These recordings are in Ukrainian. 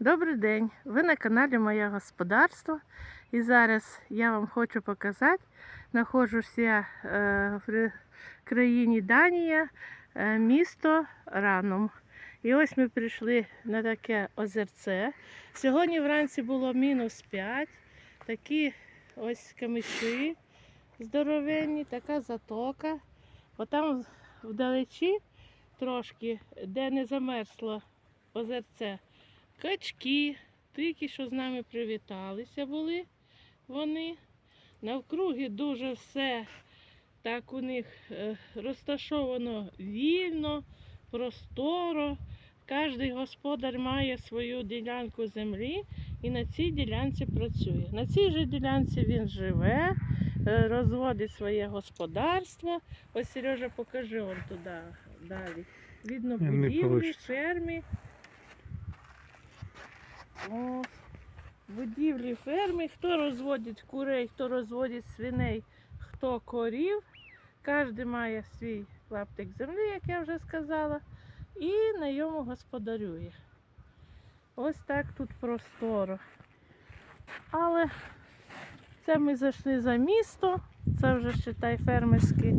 Добрий день! Ви на каналі Моє Господарство. І зараз я вам хочу показати, знаходжуся е, в країні Данія, е, місто Ранум. І ось ми прийшли на таке озерце. Сьогодні вранці було мінус 5, такі ось камиші здоровенні, така затока. Отам вдалечі трошки, де не замерзло озерце, качки, тільки що з нами привіталися були вони. Навкруги дуже все так у них е, розташовано вільно, просторо. Кожний господар має свою ділянку землі і на цій ділянці працює. На цій же ділянці він живе, е, розводить своє господарство. Ось Сережа, покажи он туди далі. Видно будівлі, фермі. О, будівлі ферми. Хто розводить курей, хто розводить свиней, хто корів. Кожен має свій клаптик землі, як я вже сказала, і на йому господарює. Ось так тут просторо. Але це ми зайшли за місто, це вже считай фермерське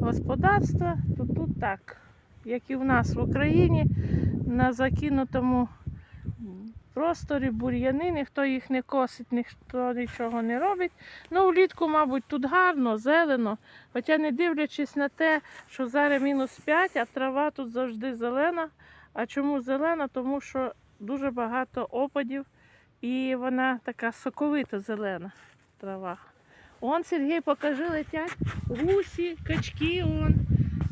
господарство, то тут так, як і в нас в Україні, на закинутому просторі бур'яни, ніхто їх не косить, ніхто нічого не робить. Ну, влітку, мабуть, тут гарно, зелено. Хоча не дивлячись на те, що зараз мінус 5, а трава тут завжди зелена. А чому зелена? Тому що дуже багато опадів і вона така соковито зелена трава. Он, Сергій, покажи, летять гусі, качки он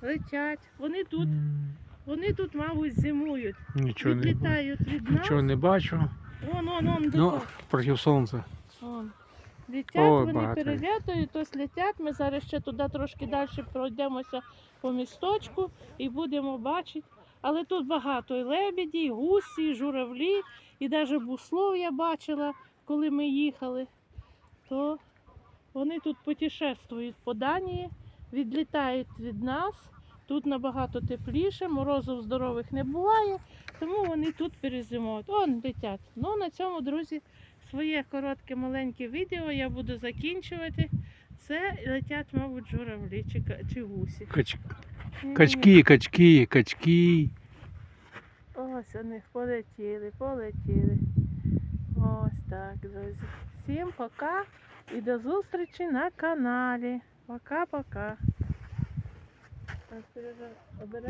летять. Вони тут, вони тут, мабуть, зимують. Нічого не, Відлітають від нас. нічого не бачу. Вон, вон, вон, Ну, проти сонця. вон. Летять, Ой, вони багато. перелітають, ось летять. Ми зараз ще туди трошки далі пройдемося по місточку і будемо бачити. Але тут багато і лебеді, і гусі, і журавлі, і навіть буслов я бачила, коли ми їхали. То вони тут путешествують по Данії, відлітають від нас. Тут набагато тепліше, морозів здорових не буває, тому вони тут перезимують. Он летять. Ну, на цьому, друзі, своє коротке маленьке відео я буду закінчувати. Це летять, мабуть, журавлі чи, чи гусі. Кач... Качки, качки, качки. Ось вони полетіли, полетіли. Ось так, друзі. Всім пока і до зустрічі на каналі. Пока-пока. Так, Сережа, обережно.